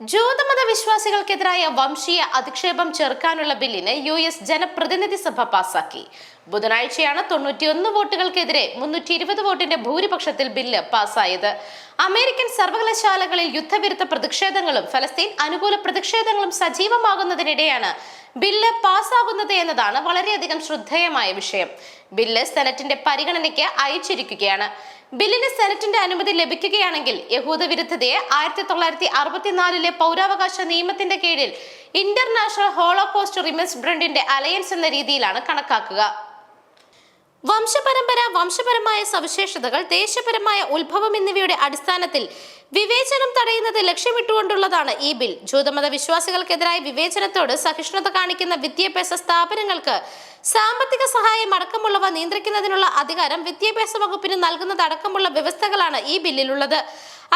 ജൂതമത വിശ്വാസികൾക്കെതിരായ വംശീയ അധിക്ഷേപം ചെറുക്കാനുള്ള ബില്ലിന് U S ജനപ്രതിനിധി സഭ പാസാക്കി. ബുധനാഴ്ചയാണ് തൊണ്ണൂറ്റിയൊന്ന് വോട്ടുകൾക്കെതിരെ മുന്നൂറ്റി ഇരുപത് വോട്ടിന്റെ ഭൂരിപക്ഷത്തിൽ ബില്ല് പാസായത്. അമേരിക്കൻ സർവകലാശാലകളിൽ യുദ്ധവിരുദ്ധ പ്രതിഷേധങ്ങളും ഫലസ്തീൻ അനുകൂല പ്രതിഷേധങ്ങളും സജീവമാകുന്നതിനിടെയാണ് ബില്ല് പാസ്സാകുന്നത് എന്നതാണ് വളരെയധികം ശ്രദ്ധേയമായ വിഷയം. ബില്ല് സെനറ്റിന്റെ പരിഗണനയ്ക്ക് അയച്ചിരിക്കുകയാണ്. ബില്ലിന് സെനറ്റിന്റെ അനുമതി ലഭിക്കുകയാണെങ്കിൽ യഹൂദ വിരുദ്ധതയെ ആയിരത്തി തൊള്ളായിരത്തി അറുപത്തിനാലിലെ പൗരാവകാശ നിയമത്തിന്റെ കീഴിൽ ഇന്റർനാഷണൽ ഹോളോകോസ്റ്റ് റിമൻസ്ബ്രണ്ടിന്റെ അലയൻസ് എന്ന രീതിയിലാണ് കണക്കാക്കുക. വംശപരമ്പര വംശപരമായ സവിശേഷതകൾ ദേശപരമായ ഉത്ഭവം എന്നിവയുടെ അടിസ്ഥാനത്തിൽ വിവേചനം തടയുന്നത് ലക്ഷ്യമിട്ടുകൊണ്ടുള്ളതാണ് ഈ ബിൽ. ജൂതമത വിശ്വാസികൾക്കെതിരായ വിവേചനത്തോട് സഹിഷ്ണുത കാണിക്കുന്ന വിദ്യാഭ്യാസ സ്ഥാപനങ്ങൾക്ക് സാമ്പത്തിക സഹായം അടക്കമുള്ളവ നിയന്ത്രിക്കുന്നതിനുള്ള അധികാരം വിദ്യാഭ്യാസ വകുപ്പിന് നൽകുന്നതടക്കമുള്ള വ്യവസ്ഥകളാണ് ഈ ബില്ലിലുള്ളത്.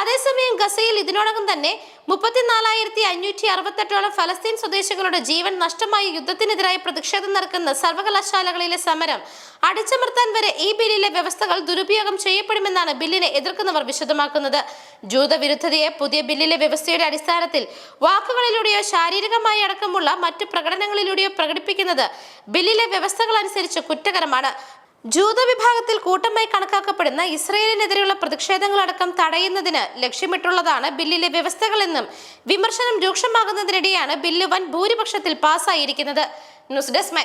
അതേസമയം ഗസയിൽ ഇതിനോടകം തന്നെ മുപ്പത്തിനാലായിരത്തി അഞ്ഞൂറ്റി അറുപത്തെട്ടോളം ഫലസ്തീൻ സ്വദേശികളുടെ ജീവൻ നഷ്ടമായി യുദ്ധത്തിനെതിരായി പ്രതിഷേധം നടക്കുന്ന സർവകലാശാലകളിലെ സമരം അടിച്ചമർത്താൻ വരെ ഈ ബില്ലിലെ വ്യവസ്ഥകൾ ദുരുപയോഗം ചെയ്യപ്പെടുമെന്നാണ് ബില്ലിനെ എതിർക്കുന്നവർ വിശദമാക്കുന്നത്. ജൂതവിരുദ്ധതയെ പുതിയ ബില്ലിലെ വ്യവസ്ഥയുടെ അടിസ്ഥാനത്തിൽ വാക്കുകളിലൂടെയോ ശാരീരികമായി അടക്കമുള്ള മറ്റു പ്രകടനങ്ങളിലൂടെയോ പ്രകടിപ്പിക്കുന്നത് ബില്ലിലെ വ്യവസ്ഥകൾ അനുസരിച്ച് കുറ്റകരമാണ്. ജൂത വിഭാഗത്തിൽ കൂട്ടമായി കണക്കാക്കപ്പെടുന്ന ഇസ്രയേലിനെതിരെയുള്ള പ്രതിഷേധങ്ങളടക്കം തടയുന്നതിന് ലക്ഷ്യമിട്ടുള്ളതാണ് ബില്ലിലെ വ്യവസ്ഥകളെന്നും വിമർശനം രൂക്ഷമാകുന്നതിനിടെയാണ് ബില്ല് വൻ ഭൂരിപക്ഷത്തിൽ പാസ്സായിരിക്കുന്നത് ന്യൂസ് ഡെസ്ക്